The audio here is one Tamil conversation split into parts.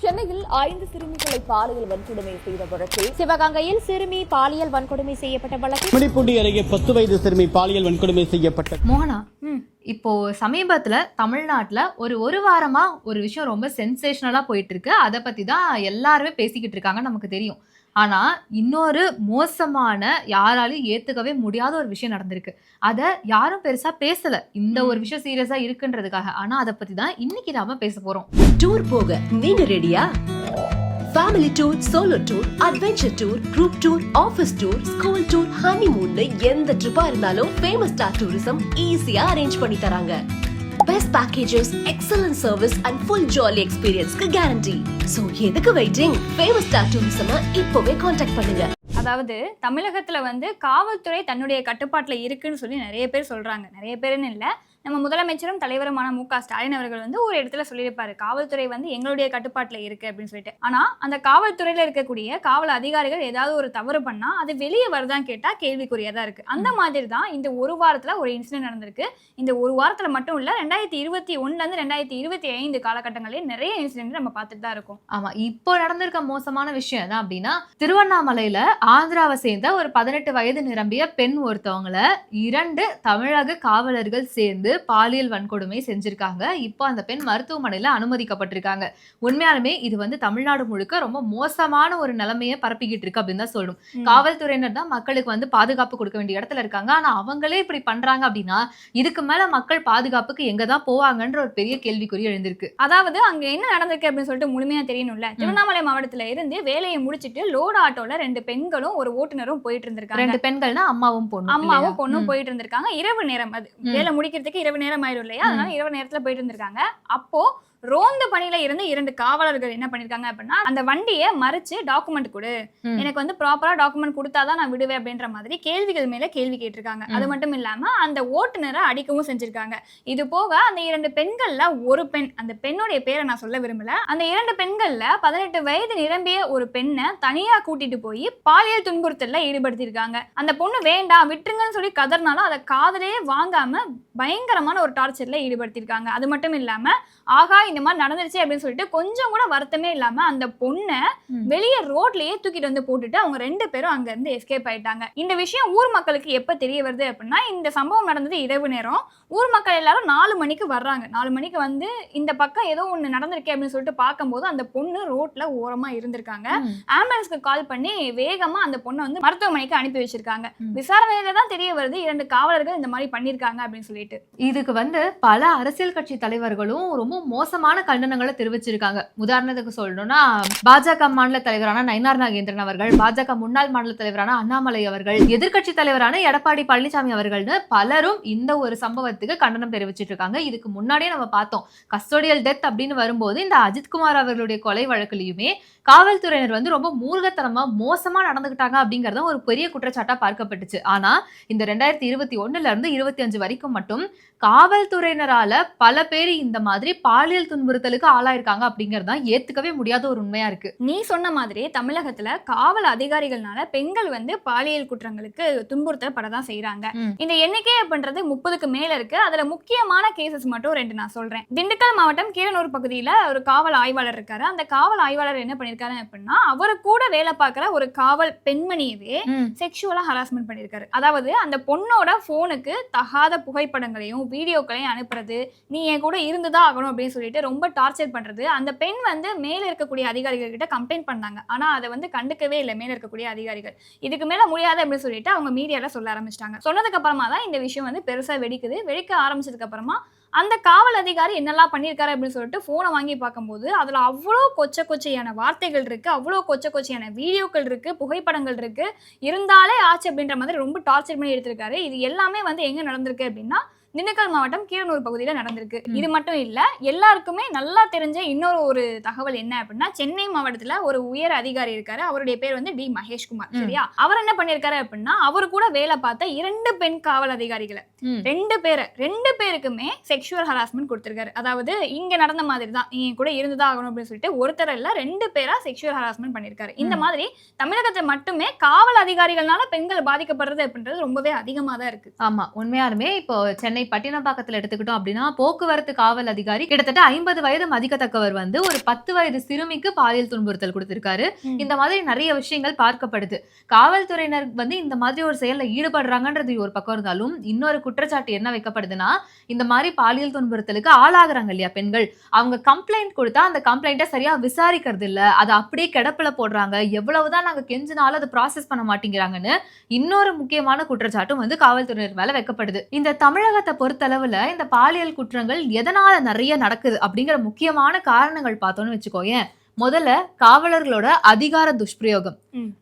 சென்னையில் ஐந்து சிறுமிகளை பாலியல் வன்கொடுமை செய்த வழக்கில் சிவகங்கையில் சிறுமி பாலியல் வன்கொடுமை செய்யப்பட்ட வழக்கில் மணிப்பூண்டி அருகே பத்து வயது சிறுமி பாலியல் வன்கொடுமை செய்யப்பட்ட மோகனா இப்போ சமீபத்துல தமிழ்நாட்டுல ஒரு ஒரு வாரமா ஒரு விஷயம் ரொம்ப சென்சேஷனலா போயிட்டு இருக்கு. அதை பத்தி தான் எல்லாருமே பேசிக்கிட்டு இருக்காங்க நமக்கு தெரியும். ஆனா இன்னொரு மோசமான யாராலையும் ஏத்துக்கவே முடியாத ஒரு விஷயம் நடந்திருக்கு. அத யாரும் பெருசா பேசல. இந்த ஒரு விஷயம் சீரியஸா இருக்குன்றதுக்காக. ஆனா அதை பத்தி தான் இன்னைக்கு நாம பேச போறோம். டூர் போக நீங்க ரெடியா family tour solo tour adventure tour group tour office tour school tour honeymoon எந்த ட்ரிப்பா இருந்தாலும் ஃபேமஸ் ஸ்டார் டூரிசம் ஈஸியா அரேஞ்ச் பண்ணி தராங்க. Best packages excellent service and full jolly எக்ஸ்பீரியன்ஸ்க்கு guarantee so எதுக்கு வெயிட்டிங் ஃபேமஸ் ஸ்டார் டூரிசம் இப்பவே காண்டாக்ட் பண்ணுங்க. அதாவது தமிழகத்துல வந்து காவல்துறை தன்னுடைய கட்டுப்பாட்டுல இருக்குன்னு சொல்லி நிறைய பேர் சொல்றாங்க. நிறைய பேருன்னு இல்ல. நம்ம முதலமைச்சரும் தலைவருமான மு க ஸ்டாலின் அவர்கள் வந்து ஒரு இடத்துல சொல்லியிருப்பாரு காவல்துறை வந்து எங்களுடைய கட்டுப்பாட்டுல இருக்கு அப்படின்னு சொல்லிட்டு. ஆனா அந்த காவல்துறையில இருக்கக்கூடிய காவல் அதிகாரிகள் ஏதாவது ஒரு தவறு பண்ணா அது வெளியே வருதான்னு கேட்டா கேள்விக்குரியதா இருக்கு. அந்த மாதிரி தான் இந்த ஒரு வாரத்துல ஒரு இன்சிடென்ட் நடந்திருக்கு. இந்த ஒரு வாரத்துல மட்டும் இல்ல ரெண்டாயிரத்தி இருபத்தி ஒண்ணுல இருந்து ரெண்டாயிரத்தி இருபத்தி ஐந்து காலகட்டங்களிலே நிறைய இன்சிடென்ட் நம்ம பார்த்துட்டு தான் இருக்கோம். ஆமா இப்போ நடந்திருக்க மோசமான விஷயம் என்ன அப்படின்னா திருவண்ணாமலையில ஆந்திராவை சேர்ந்த ஒரு பதினெட்டு வயது நிரம்பிய பெண் ஒருத்தவங்கள இரண்டு தமிழக காவலர்கள் சேர்ந்து பாலியல் வன்கொடுமை செஞ்சிருக்காங்க. இப்போ அந்த பெண் மருத்துவமனையில அனுமதிக்கப்பட்டிருக்காங்க. உண்மையாலுமே இது வந்து தமிழ்நாடு முழுக்க ரொம்ப மோசமான ஒரு நிலைமையை பரப்பிக்கிட்டு இருக்கு அப்படின்னு தான் சொல்லணும். காவல்துறையினர் தான் மக்களுக்கு வந்து பாதுகாப்பு கொடுக்க வேண்டிய இடத்துல இருக்காங்க. ஆனா அவங்களே இப்படி பண்றாங்க அப்படின்னா இதுக்கு மேல மக்கள் பாதுகாப்புக்கு எங்க தான் போவாங்கன்ற ஒரு பெரிய கேள்விக்குறி எழுந்திருக்கு. அதாவது அங்க என்ன நடந்திருக்கு அப்படின்னு சொல்லிட்டு முழுமையா தெரியணும்ல. திருவண்ணாமலை மாவட்டத்துல இருந்து வேலையை முடிச்சிட்டு லோடு ஆட்டோல ரெண்டு பெண்களும் ஒரு ஓட்டுநரும் போயிட்டு இருந்திருக்காங்க. ரெண்டு பெண்கள்னா அம்மாவும் பொண்ணும் அம்மாவும்? பொண்ணும். போயிட்டு இருந்திருக்காங்க. இரவு நேரம் அது. வேலை முடிக்கிறதுக்கு இரவு நேரம் ஆயிடும் இல்லையா. அதனால இரவு நேரத்துல போயிட்டு இருந்திருக்காங்க அப்போ ரோந்து பணியில இருந்து இரண்டு காவலர்கள் என்ன பண்ணிருக்காங்க அப்படின்னா அந்த வண்டியை மறிச்சு டாக்குமெண்ட் கொடு. எனக்கு வந்து ப்ராப்பரா டாக்குமெண்ட் கொடுத்தாதான் நான் விடுவேன் அப்படின்ற மாதிரி கேள்விகள் மேல கேள்வி கேட்டிருக்காங்க. அது. மட்டும் இல்லாம அந்த ஓட்டுநரை அடிக்கவும் செஞ்சிருக்காங்க. இது போக அந்த இரண்டு பெண்கள்ல ஒரு பெண் அந்த பெண்ணுடைய பேரை நான் சொல்ல விரும்பல. அந்த இரண்டு பெண்கள்ல பதினெட்டு வயது நிரம்பிய ஒரு பெண்ணை தனியா கூட்டிட்டு போய் பாலியல் துன்புறுத்தல்ல ஈடுபடுத்தியிருக்காங்க அந்த பொண்ணு வேண்டாம் விட்டுருங்கன்னு சொல்லி கதறினாலும் அதை காதலே வாங்காம பயங்கரமான ஒரு டார்ச்சர்ல ஈடுபடுத்தியிருக்காங்க அது மட்டும் இல்லாம ஆகா இந்த மாதிரி நடந்துருச்சு அப்படின்னு சொல்லிட்டு கொஞ்சம் கூட வருத்தமே இல்லாம அந்த பொண்ணை. வெளியே ரோட்லயே தூக்கிட்டு வந்து போட்டுட்டு அவங்க ரெண்டு பேரும் அங்க இருந்து எஸ்கேப் ஆயிட்டாங்க இந்த விஷயம் ஊர் மக்களுக்கு எப்ப தெரிய வருது அப்படின்னா இந்த சம்பவம் நடந்தது இரவு நேரம் ஊர் மக்கள் எல்லாரும் நாலு மணிக்கு வர்றாங்க. நாலு மணிக்கு வந்து இந்த பக்கம் ஏதோ ஒண்ணு நடந்திருக்கே அப்படின்னு சொல்லிட்டு பார்க்கும்போது அந்த பொண்ணு ரோட்ல ஓரமா இருந்திருக்காங்க. ஆம்புலன்ஸ்க்கு கால் பண்ணி வேகமா அந்த பொண்ணை வந்து மருத்துவமனைக்கு அனுப்பி வச்சிருக்காங்க. விசாரணையில தான் தெரிய வருது இரண்டு காவலர்கள் இந்த மாதிரி பண்ணிருக்காங்க அப்படின்னு சொல்லிட்டு. இதுக்கு வந்து பல அரசியல் கட்சி தலைவர்களும் ரொம்ப மோசமான கண்டனங்களை தெரிவிச்சிருக்காங்க. உதாரணத்துக்கு சொல்லணும்னா பாஜக மாநில தலைவரான நயினார் நாகேந்திரன் அவர்கள் பாஜக முன்னாள் மாநில தலைவரான அண்ணாமலை அவர்கள் எதிர்க்கட்சி தலைவரான எடப்பாடி பழனிசாமி அவர்கள்னு பலரும் இந்த ஒரு சம்பவத்துக்கு கண்டனம் தெரிவிச்சிட்டு இருக்காங்க இதுக்கு முன்னாடியே நம்ம பார்த்தோம். கஸ்டோடியல் டெத் அப்படின்னு வரும்போது இந்த அஜித்குமார் அவர்களுடைய கொலை வழக்குலயுமே காவல்துறையினர் வந்து ரொம்ப மூர்க்கத்தனமா மோசமா நடந்துகிட்டாங்க அப்படிங்கறத ஒரு பெரிய குற்றச்சாட்டா பார்க்கப்பட்டுச்சு. ஆனா இந்த ரெண்டாயிரத்தி இருபத்தி ஒண்ணுல இருந்து இருபத்தி அஞ்சு வரைக்கும் மட்டும் காவல்துறையினரால பல பேர் இந்த மாதிரி பாலியல் துன்புறுத்தலுக்கு ஆளாயிருக்காங்க அப்படிங்கறது தான் ஏத்துக்கவே முடியாத ஒரு உண்மையா இருக்கு. நீ சொன்ன மாதிரி தமிழகத்துல காவல் அதிகாரிகள்னால பெண்கள் வந்து பாலியல் குற்றங்களுக்கு துன்புறுத்தப்படதான் செய்றாங்க. ம். இந்த எண்ணிக்கை அப்படின்றது முப்பதுக்கு மேல இருக்கு அதுல முக்கியமான கேசஸ் மட்டும் ரெண்டு நான் சொல்றேன். திண்டுக்கல் மாவட்டம் கீரனூர் பகுதியில ஒரு காவல் ஆய்வாளர் இருக்காரு. அந்த காவல் ஆய்வாளர் என்ன பண்ணிருக்காரு அப்படின்னா அவரு கூட வேலை பார்க்குற ஒரு காவல் பெண்மணியவே செக்ஷுவலா ஹராஸ்மெண்ட் பண்ணியிருக்காரு அதாவது அந்த பொண்ணோட ஃபோனுக்கு தகாத புகைப்படங்களையும் வீடியோக்களையும் அனுப்புறது நீ என் கூட இருந்துதான் ஆகணும் அப்படின்னு சொல்லிட்டு ரொம்ப டார்ச்சர் பண்றது. அந்த பெண் வந்து மேல இருக்கக்கூடிய அதிகாரிகள் கிட்ட கம்ப்ளைண்ட் பண்ணாங்க. ஆனா அதை வந்து கண்டுக்கவே இல்லை. மேல இருக்கக்கூடிய அதிகாரிகள். இதுக்கு மேல முடியாது அப்படின்னு சொல்லிட்டு அவங்க மீடியால சொல்ல ஆரம்பிச்சிட்டாங்க. சொன்னதுக்கு அப்புறமா தான் இந்த விஷயம் வந்து பெருசா வெடிக்குது. வெடிக்க ஆரம்பிச்சதுக்கு அப்புறமா அந்த காவல் அதிகாரி என்னெல்லாம் பண்ணியிருக்காரு அப்படின்னு சொல்லிட்டு ஃபோனை வாங்கி பார்க்கும்போது அதில் அவ்வளோ கொச்ச கொச்சையான வார்த்தைகள் இருக்குது அவ்வளோ கொச்ச கொச்சையான வீடியோக்கள் இருக்குது புகைப்படங்கள் இருக்குது இருந்தாலே ஆச்சு அப்படின்ற மாதிரி ரொம்ப டார்ச்சர் பண்ணி எடுத்திருக்காரு. இது எல்லாமே வந்து எங்கே நடந்திருக்கு அப்படின்னா திண்டுக்கல் மாவட்டம் கீரனூர் பகுதியில் நடந்திருக்கு. இது மட்டும் இல்லை எல்லாருக்குமே நல்லா தெரிஞ்ச இன்னொரு ஒரு தகவல் என்ன அப்படின்னா சென்னை மாவட்டத்தில் ஒரு உயர் அதிகாரி இருக்காரு அவருடைய பேர் வந்து டி மகேஷ்குமார். சரியா அவர் என்ன பண்ணியிருக்காரு அப்படின்னா அவர் கூட வேலை பார்த்த இரண்டு பெண் காவல் அதிகாரிகளை. ரெண்டு பேரை ரெண்டு பேருக்குமே செக்ஷுவல் ஹராஸ்மெண்ட் கொடுத்திருக்காரு அதாவது இங்க நடந்த மாதிரி தான் நீ என் கூட இருந்துதான் ஆகணும் அப்படின்னு சொல்லிட்டு ஒருத்தர் இல்ல ரெண்டு பேரா செக்ஷுவல் ஹராஸ்மெண்ட் பண்ணிருக்காரு இந்த. மாதிரி தமிழகத்துல மட்டுமே காவல் அதிகாரிகள்னால பெண்கள் பாதிக்கப்படுறது அப்படின்றது ரொம்பவே அதிகமா தான் இருக்கு ஆமா உண்மையாலுமே இப்போ சென்னை பட்டினப்பாக்கத்துல எடுத்துக்கிட்டோம் அப்படின்னா போக்குவரத்து காவல் அதிகாரி கிட்டத்தட்ட ஐம்பது வயது மதிக்கத்தக்கவர் வந்து ஒரு பத்து வயது சிறுமிக்கு பாலியல் துன்புறுத்தல் கொடுத்திருக்காரு. இந்த மாதிரி நிறைய விஷயங்கள் பார்க்கப்படுது. காவல்துறையினர் வந்து இந்த மாதிரி ஒரு செயல்ல ஈடுபடுறாங்கன்றது ஒரு பக்கம் இருந்தாலும் இன்னொரு குற்றச்சாட்டு என்ன வைக்கப்படுதுன்னா இந்த மாதிரி பாலியல் துன்புறுத்தலுக்கு ஆளாகிறாங்க இல்லையா பெண்கள்? அவங்க கம்ப்ளைண்ட் கொடுத்தா அந்த கம்ப்ளைண்ட்டை சரியா விசாரிக்கிறது இல்ல. அதை அப்படியே கிடப்புல போடுறாங்க. எவ்வளவுதான் நாங்க கெஞ்சினாலும் அதை ப்ராசஸ் பண்ண மாட்டேங்கிறாங்கன்னு இன்னொரு முக்கியமான குற்றச்சாட்டும் வந்து காவல்துறையினர் மேல வைக்கப்படுது. இந்த தமிழகத்தை பொறுத்தளவில் இந்த பாலியல் குற்றங்கள் எதனால நிறைய நடக்குது அப்படிங்கிற முக்கியமான காரணங்கள் பார்த்தோம்னு வச்சுக்கோயேன். முதல்ல காவலர்களோட அதிகார துஷ்பிரயோகம்.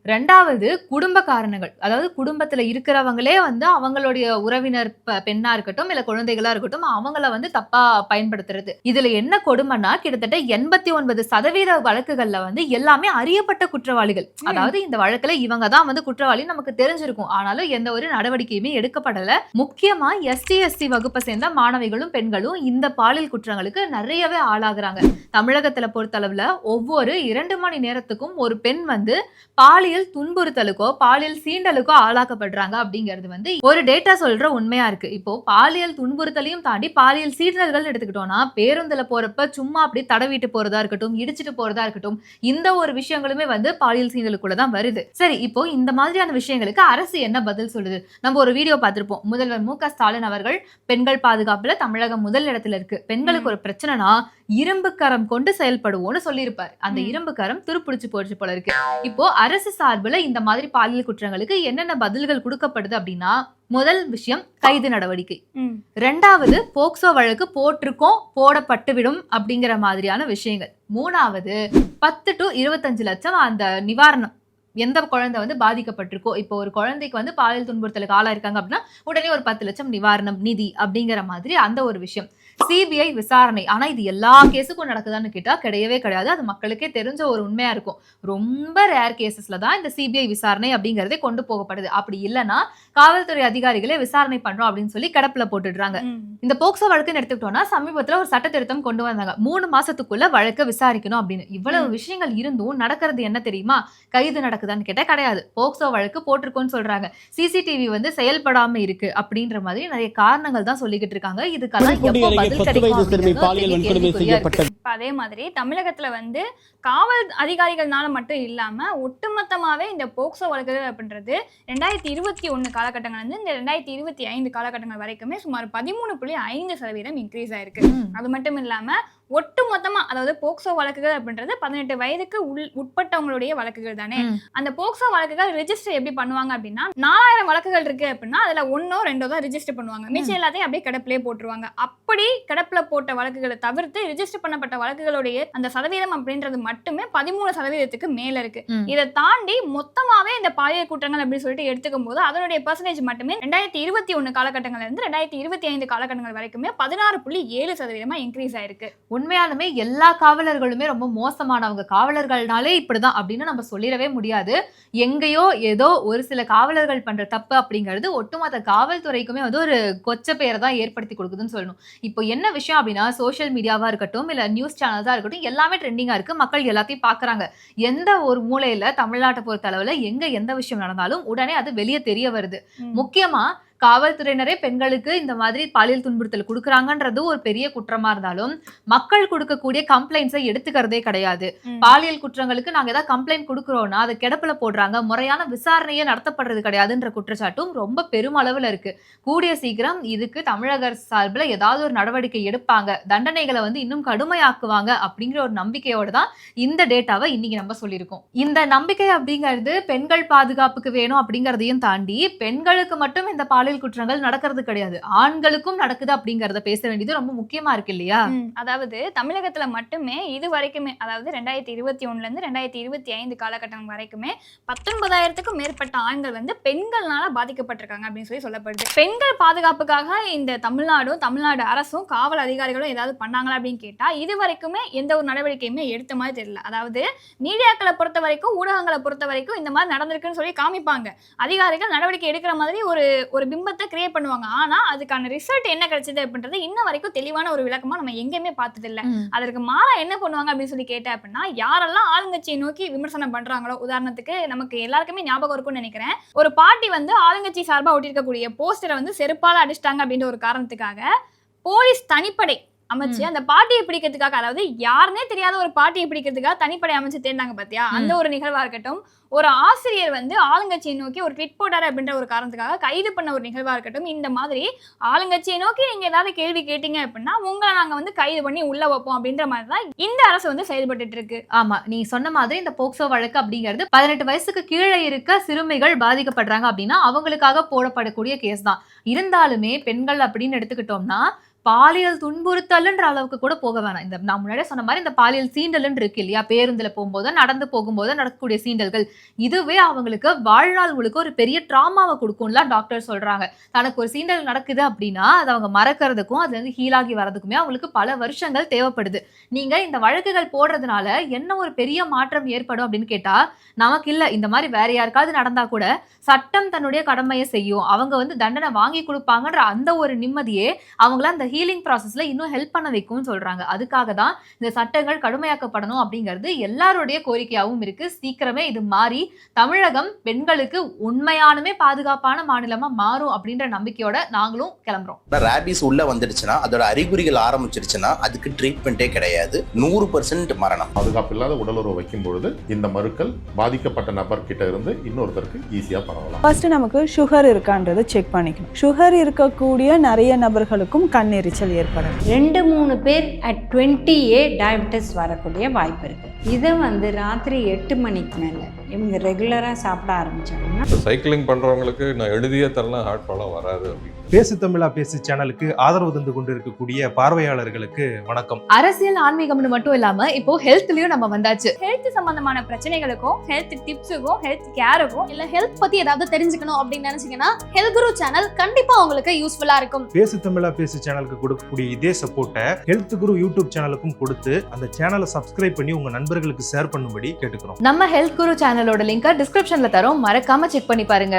ரெண்டாவது குடும்ப காரணங்கள். அதாவது குடும்பத்துல இருக்கிறவங்களே வந்து அவங்களுடைய உறவினர் பெண்ணா இருக்கட்டும் இல்ல குழந்தைகளா இருக்கட்டும் அவங்கள வந்து தப்பா பயன்படுத்துறது. இதுல என்ன கொடுமைன்னா கிட்டத்தட்ட எண்பத்தி ஒன்பது சதவீத வழக்குகள்ல வந்து எல்லாமே அறியப்பட்ட குற்றவாளிகள். அதாவது இந்த வழக்குல இவங்க தான் வந்து குற்றவாளி நமக்கு தெரிஞ்சிருக்கும். ஆனாலும் எந்த ஒரு நடவடிக்கையுமே எடுக்கப்படல. முக்கியமா எஸ்டி எஸ்டி வகுப்பை சேர்ந்த மாணவிகளும் பெண்களும் இந்த பாலியல் குற்றங்களுக்கு நிறையவே ஆளாகுறாங்க. தமிழகத்துல பொறுத்தளவுல ஒவ்வொரு இரண்டு மணி நேரத்துக்கும் ஒரு பெண் வந்து பாலியல் துன்புறுத்தலுக்கோ பாலியல் சீண்டலுக்கோ ஆளாக்கப்படுறாங்க அப்படிங்கிறது வந்து ஒரு டேட்டா சொல்ற உண்மையா இருக்கு. இப்போ பாலியல் துன்புறுத்தலையும் தாண்டி பாலியல் சீண்டல்கள் எடுத்துக்கிட்டோம்னா பேருந்துல போறப்ப சும்மா அப்படி தடவிட்டு போறதா இருக்கட்டும் இடிச்சிட்டு போறதா இருக்கட்டும் இந்த ஒரு விஷயங்களுமே வந்து பாலியல் சீண்டலுக்குள்ள தான் வருது. சரி இப்போ இந்த மாதிரியான விஷயங்களுக்கு அரசு என்ன பதில் சொல்லுது? நம்ம ஒரு வீடியோ பார்த்திருப்போம். முதல்வர் மு க ஸ்டாலின் அவர்கள் பெண்கள் பாதுகாப்புல தமிழகம் முதல் இடத்துல இருக்கு. பெண்களுக்கு ஒரு பிரச்சனைனா இரும்பு கரம் கொண்டு செயல்படுவோம்னு சொல்லியிருப்பாரு. அந்த. இரும்பு கரம் துருப்பிடிச்சு போச்சு போல இருக்கு. இப்போ அரசு சார்புல இந்த மாதிரி பாலியல் குற்றங்களுக்கு என்னென்ன பதில்கள் கொடுக்கப்படுது அப்படின்னா முதல் விஷயம் கைது நடவடிக்கை. ரெண்டாவது போக்சோ வழக்கு போட்டிருக்கோம் போடப்பட்டுவிடும் அப்படிங்கிற மாதிரியான விஷயங்கள். மூணாவது பத்து டு இருபத்தஞ்சு லட்சம் அந்த நிவாரணம். எந்த குழந்தை வந்து பாதிக்கப்பட்டிருக்கோ இப்போ ஒரு குழந்தைக்கு வந்து பாலியல் துன்புறுத்தலுக்கு ஆளாயிருக்காங்க அப்படின்னா உடனே ஒரு பத்து லட்சம் நிவாரணம் நிதி அப்படிங்கிற மாதிரி அந்த ஒரு விஷயம். சிபிஐ விசாரணை. ஆனா இது எல்லா கேஸுக்கும் நடக்குதான்னு கேட்டா கிடையவே கிடையாது. அது மக்களுக்கே தெரிஞ்ச ஒரு உண்மையா இருக்கும். ரொம்ப ரேர் கேசஸ்ல தான் இந்த சிபிஐ விசாரணை அப்படிங்கறதே கொண்டு போகப்படுது. அப்படி இல்லைன்னா காவல்துறை அதிகாரிகளே விசாரணை பண்றோம் அப்படின்னு சொல்லி கிடப்புல போட்டுடுறாங்க. இந்த போக்சோ வழக்குன்னு எடுத்துக்கிட்டோம்னா சமீபத்துல ஒரு சட்ட திருத்தம் கொண்டு வந்தாங்க. மூணு மாசத்துக்குள்ள வழக்க விசாரிக்கணும் அப்படின்னு. இவ்வளவு விஷயங்கள் இருந்தும் நடக்கிறது என்ன தெரியுமா? கைது நடக்குதான்னு கேட்டா கிடையாது. போக்சோ வழக்கு போட்டிருக்கோன்னு சொல்றாங்க. சிசிடிவி வந்து செயல்படாம இருக்கு அப்படின்ற மாதிரி நிறைய காரணங்கள் தான் சொல்லிக்கிட்டு இருக்காங்க. இதுக்கெல்லாம் எப்போ பதில் கிடைக்கும் இப்ப அதே மாதிரி தமிழகத்துல வந்து காவல் அதிகாரிகள்னால மட்டும் இல்லாம ஒட்டுமொத்தமாவே இந்த போக்சோ வழக்குகள் அப்படின்றது ரெண்டாயிரத்தி இருபத்தி ஒண்ணு காலகட்டங்கள் வந்து இந்த ரெண்டாயிரத்தி இருபத்தி ஐந்து காலகட்டங்கள் வரைக்குமே சுமார் பதிமூணு புள்ளி ஐந்து சதவீதம் இன்க்ரீஸ் ஆயிருக்கு. அது மட்டும் இல்லாம ஒட்டு மொத்தமா அதாவது போக்சோ வழக்குகள் அப்படின்றது பதினெட்டு வயதுக்கு உள் உட்பட்டவங்களுடைய வழக்குகள் தானே. அந்த போக்சோ வழக்குகள் ரெஜிஸ்டர் எப்படி பண்ணுவாங்க அப்படின்னா நாலாயிரம் வழக்குகள் இருக்கு அப்படின்னா அதுல ஒன்னோ ரெண்டோ தான் ரெஜிஸ்டர் பண்ணுவாங்க. மிச்சம் எல்லாத்தையும் அப்படியே கிடப்பிலே போட்டுருவாங்க. அப்படி கிடப்புல போட்ட வழக்குகளை தவிர்த்து ரெஜிஸ்டர் பண்ணப்பட்ட வழக்குகளுடைய அந்த சதவீதம் அப்படின்றது மட்டுமே பதிமூணு சதவீதத்துக்கு மேல இருக்கு. இதை தாண்டி மொத்தமாவே இந்த பாலியல் குற்றங்கள் அப்படின்னு சொல்லிட்டு எடுத்துக்கும் போது அதனுடைய பர்சன்டேஜ் மட்டுமே ரெண்டாயிரத்தி இருபத்தி ஒன்னு காலகட்டங்கள்ல இருந்து ரெண்டாயிரத்தி இருபத்தி ஐந்து காலகட்டங்கள் வரைக்குமே பதினாறு புள்ளி ஏழு சதவீதமா இன்க்ரீஸ் ஆயிருக்கு. உண்மையாலுமே எல்லா காவலர்களுமே ரொம்ப மோசமானவங்க. காவலர்கள்னாலே இப்படிதான் அப்படின்னு நம்ம சொல்லிடவே முடியாது. எங்கேயோ ஏதோ ஒரு சில காவலர்கள் பண்ற தப்பு அப்படிங்கிறது ஒட்டுமொத்த காவல்துறைக்குமே வந்து ஒரு கொச்ச பெயரை தான் ஏற்படுத்தி கொடுக்குதுன்னு சொல்லணும். இப்போ என்ன விஷயம் அப்படின்னா சோஷியல் மீடியாவா இருக்கட்டும் இல்ல நியூஸ் சேனல்ஸா இருக்கட்டும் எல்லாமே ட்ரெண்டிங்கா இருக்கு. மக்கள் எல்லாத்தையும் பாக்குறாங்க. எந்த ஒரு மூலையில தமிழ்நாட்டை பொறுத்த அளவுல எங்க எந்த விஷயம் நடந்தாலும் உடனே அது வெளியே தெரிய வருது. முக்கியமா காவல்துறையினரே பெண்களுக்கு இந்த மாதிரி பாலியல் துன்புறுத்தல் கொடுக்குறாங்கன்றது ஒரு பெரிய குற்றமா இருந்தாலும் மக்கள் கொடுக்கக்கூடிய கம்ப்ளைண்ட்ஸை எடுத்துக்கிறதே கிடையாது. பாலியல் குற்றங்களுக்கு நாங்க ஏதாவது கம்ப்ளைண்ட் கொடுக்குறோம்னா அதை கிடப்புல போடுறாங்க முறையான விசாரணையே நடத்தப்படுறது கிடையாதுன்ற குற்றச்சாட்டும் ரொம்ப பெருமளவுல இருக்கு. கூடிய சீக்கிரம் இதுக்கு தமிழக அரசு சார்பில் ஏதாவது ஒரு நடவடிக்கை எடுப்பாங்க. தண்டனைகளை வந்து இன்னும் கடுமையாக்குவாங்க அப்படிங்கிற ஒரு நம்பிக்கையோட தான் இந்த டேட்டாவை இன்னைக்கு நம்ம சொல்லியிருக்கோம். இந்த நம்பிக்கை அப்படிங்கிறது பெண்கள் பாதுகாப்புக்கு வேணும் அப்படிங்கறதையும் தாண்டி பெண்களுக்கு மட்டும் இந்த பாலியல் பாலியல் குற்றங்கள் நடக்கிறது கிடையாது. ஆண்களுக்கும் நடக்குது அப்படிங்கறத பேச வேண்டியது ரொம்ப முக்கியமா இருக்கு இல்லையா? அதாவது தமிழகத்துல மட்டுமே இது வரைக்குமே அதாவது ரெண்டாயிரத்தி இருபத்தி ஒண்ணுல இருந்து ரெண்டாயிரத்தி இருபத்தி ஐந்து காலகட்டம் வரைக்குமே பத்தொன்பதாயிரத்துக்கும் மேற்பட்ட ஆண்கள் வந்து பெண்கள்னால பாதிக்கப்பட்டிருக்காங்க அப்படின்னு சொல்லி சொல்லப்படுது. பெண்கள் பாதுகாப்புக்காக இந்த தமிழ்நாடும் தமிழ்நாடு அரசும் காவல் அதிகாரிகளும் ஏதாவது பண்ணாங்களா அப்படின்னு கேட்டா இது வரைக்குமே எந்த ஒரு நடவடிக்கையுமே எடுத்த மாதிரி தெரியல. அதாவது மீடியாக்களை பொறுத்த வரைக்கும் ஊடகங்களை பொறுத்த வரைக்கும் இந்த மாதிரி நடந்திருக்குன்னு சொல்லி காமிப்பாங்க. அதிகாரிகள் நடவடிக்கை எடுக்கிற மாதிரி ஒரு ஒரு பிம்பத்தை கிரியேட் பண்ணுவாங்க. ஆனா அதுக்கான ரிசல்ட் என்ன கிடைச்சது அப்படின்றது இன்ன வரைக்கும் தெளிவான ஒரு விளக்கமா நம்ம எங்கேயுமே பார்த்தது இல்ல. அதற்கு மாறா என்ன பண்ணுவாங்க அப்படின்னு சொல்லி கேட்டேன் அப்படின்னா யாரெல்லாம் ஆளுங்கட்சியை நோக்கி விமர்சனம் பண்றாங்களோ உதாரணத்துக்கு நமக்கு எல்லாருக்குமே ஞாபகம் இருக்கும்னு நினைக்கிறேன். ஒரு பார்ட்டி வந்து ஆளுங்கட்சி சார்பா ஒட்டியிருக்கக்கூடிய போஸ்டரை வந்து செருப்பால அடிச்சிட்டாங்க அப்படின்ற ஒரு காரணத்துக்காக போலீஸ் தனிப்படை அமைச்சு அந்த பாட்டியை பிடிக்கிறதுக்காக அதாவது யாருன்னே தெரியாத ஒரு பாட்டியை பிடிக்கிறதுக்காக தனிப்படை அமைச்சு தேர்ந்தாங்க பாத்தியா? அந்த ஒரு நிகழ்வா இருக்கட்டும் ஒரு ஆசிரியர் வந்து ஆளுங்கட்சியை நோக்கி ஒரு ட்விட் போட்டாரு அப்படின்ற ஒரு காரணத்துக்காக கைது பண்ண ஒரு நிகழ்வா இருக்கட்டும் இந்த மாதிரி ஆளுங்கட்சியை நோக்கி நீங்க ஏதாவது கேள்வி கேட்டீங்க அப்படின்னா உங்களை நாங்க வந்து கைது பண்ணி உள்ள வைப்போம் அப்படின்ற மாதிரி தான் இந்த அரசு வந்து செயல்பட்டுட்டு இருக்கு. ஆமா நீ சொன்ன மாதிரி இந்த போக்சோ வழக்கு அப்படிங்கிறது பதினெட்டு வயசுக்கு கீழே இருக்க சிறுமிகள் பாதிக்கப்படுறாங்க அப்படின்னா அவங்களுக்காக போடப்படக்கூடிய கேஸ் தான். இருந்தாலுமே பெண்கள் அப்படின்னு எடுத்துக்கிட்டோம்னா பாலியல் துன்புறுத்தல்ன்ற அளவுக்கு கூட போக வேணாம். இந்த நான் முன்னாடியே சொன்ன மாதிரி இந்த பாலியல் சீண்டல்னு இருக்கு இல்லையா? பேருந்துல போகும்போது நடந்து போகும்போது நடக்கக்கூடிய சீண்டல்கள். இதுவே அவங்களுக்கு வாழ்நாள் முழுக்க ஒரு பெரிய ட்ராமாவை கொடுக்கும்லாம் டாக்டர் சொல்றாங்க. தனக்கு ஒரு சீண்டல் நடக்குது அப்படின்னா அதை அவங்க மறக்கிறதுக்கும் அது வந்து ஹீலாகி வர்றதுக்குமே வரதுக்குமே அவங்களுக்கு பல வருஷங்கள் தேவைப்படுது. நீங்க இந்த வழக்குகள் போடுறதுனால என்ன ஒரு பெரிய மாற்றம் ஏற்படும் அப்படின்னு கேட்டா நமக்கு இல்லை. இந்த மாதிரி வேற யாருக்காவது நடந்தா கூட சட்டம் தன்னுடைய கடமையை செய்யும். அவங்க வந்து தண்டனை வாங்கி கொடுப்பாங்கன்ற அந்த ஒரு நிம்மதியே அவங்கள அந்த ஹீலிங் ப்ராசஸ்ல இன்னும் ஹெல்ப் பண்ண வைக்கும்னு சொல்றாங்க. அதுக்காக தான் இந்த சட்டங்கள் கடுமையாக்கப்படணும் அப்படிங்கிறது எல்லாருடைய கோரிக்கையாகவும் இருக்கு. சீக்கிரமே இது மாறி தமிழகம் பெண்களுக்கு உண்மையானுமே பாதுகாப்பான மாநிலமா மாறும் அப்படின்ற நம்பிக்கையோட நாங்களும் கிளம்புறோம். ரேபிஸ் உள்ள வந்துடுச்சுன்னா அதோட அறிகுறிகள் ஆரம்பிச்சிருச்சுன்னா அதுக்கு ட்ரீட்மெண்ட்டே கிடையாது. நூறு பர்சன்ட் மரணம். பாதுகாப்பு இல்லாத உடலுறவு வைக்கும் பொழுது இந்த மருக்கள் பாதிக்கப்பட்ட நபர் கிட்ட இருந்து இன்னொருத்தருக்கு ஈஸியா பரவலாம். ஃபர்ஸ்ட் நமக்கு சுகர் இருக்கான்றதை செக் பண்ணிக்கணும். சுகர் இருக்கக்கூடிய நிறைய நபர்களுக்கும் எரிச்சல் ஏற்படும். ரெண்டு மூணு பேர் அட் டுவெண்ட்டி ஏ டயபிட்டிஸ் வரக்கூடிய வாய்ப்பு இருக்குது இதை வந்து ராத்திரி எட்டு மணிக்கு மேலே இவங்க ரெகுலராக சாப்பிட ஆரம்பிச்சாங்கன்னா இப்போ சைக்கிளிங் பண்ணுறவங்களுக்கு நான் எழுதியே தரலாம் ஹார்ட் ப்ராப்ளம் வராது அப்படின்னு பேசு தமிழா பேசு சேனலுக்கு ஆதரவு தந்து கொண்டிருக்கக்கூடிய பார்வையாளர்களுக்கு வணக்கம். அரசியல் ஆன்மீகம்னு மட்டும் இல்லாம இப்போ ஹெல்த்லயும் நம்ம வந்தாச்சு. ஹெல்த் சம்பந்தமான பிரச்சனைகளுக்கும் ஹெல்த் டிப்ஸுக்கும் ஹெல்த் கேருக்கும் இல்ல ஹெல்த் பத்தி ஏதாவது தெரிஞ்சுக்கணும் அப்படின்னு நினைச்சீங்கன்னா ஹெல்த் குரு சேனல் கண்டிப்பா உங்களுக்கு யூஸ்ஃபுல்லா இருக்கும். பேசு தமிழா பேசு சேனலுக்கு கொடுக்கக்கூடிய இதே சப்போர்ட்டை ஹெல்த் குரு யூடியூப் சேனலுக்கும் கொடுத்து அந்த சேனலை சப்ஸ்கிரைப் பண்ணி உங்க நண்பர்களுக்கு ஷேர் பண்ணும்படி கேட்டுக்கிறோம். நம்ம ஹெல்த் குரு சேனலோட லிங்கை டிஸ்கிரிப்ஷன்ல தரோம். மறக்காம செக் பண்ணி பாருங்க.